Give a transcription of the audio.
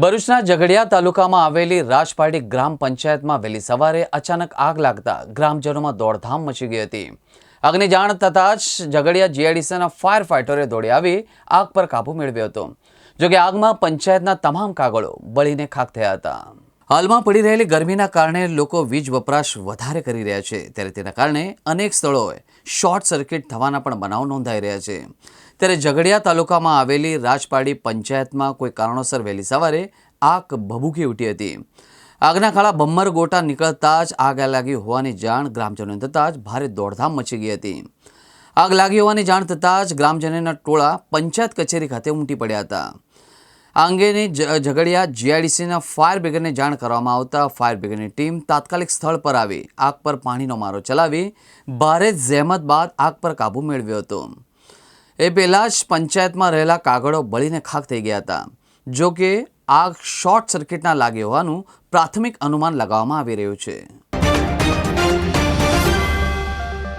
ભરૂચના ઝઘડિયા તાલુકામાં આવેલી રાજપાડી ગ્રામ પંચાયતમાં વહેલી સવારે અચાનક આગ લાગતા ગ્રામજનોમાં દોડધામ મચી ગઈ હતી. આગની જાણ થતાં જ ઝઘડિયા જીઆઈડીસીના ફાયર ફાઇટરે દોડી આવી, આગ પર કાબૂ મેળવ્યો હતો. જોકે આગમાં પંચાયતના તમામ કાગળો બળીને ખાક થયા હતા. હાલમાં પડી રહેલી ગરમીના કારણે લોકો વીજ વપરાશ વધારે કરી રહ્યા છે. ત્યારે તેના કારણે અનેક સ્થળોએ શોર્ટ સર્કિટ થવાના પણ બનાવ નોંધાઈ રહ્યા છે. ત્યારે ઝઘડિયા તાલુકામાં આવેલી રાજપાડી પંચાયતમાં કોઈ કારણોસર વહેલી સવારે આગ ભભૂકી ઉઠી હતી. આગના ખાડા બમ્મર ગોટા નીકળતા જ આગ લાગી હોવાની જાણ ગ્રામજનોને થતાં જ ભારે દોડધામ મચી ગઈ હતી. આગ લાગી હોવાની જાણ થતાં જ ગ્રામજનોના ટોળા પંચાયત કચેરી ખાતે ઉમટી પડ્યા હતા. આ અંગેની ઝઘડિયા જીઆઈડીસીના ફાયર બ્રિગેડને જાણ કરવામાં આવતા ફાયર બ્રિગેડની ટીમ તાત્કાલિક સ્થળ પર આવી, આગ પર પાણીનો મારો ચલાવી, ભારે જહેમત બાદ આગ પર કાબૂ મેળવ્યો હતો. એ પહેલાં જ પંચાયતમાં રહેલા કાગળો બળીને ખાક થઈ ગયા હતા. જો કે, આગ શોર્ટ સર્કિટના લાગી હોવાનું પ્રાથમિક અનુમાન લગાવવામાં આવી રહ્યું છે.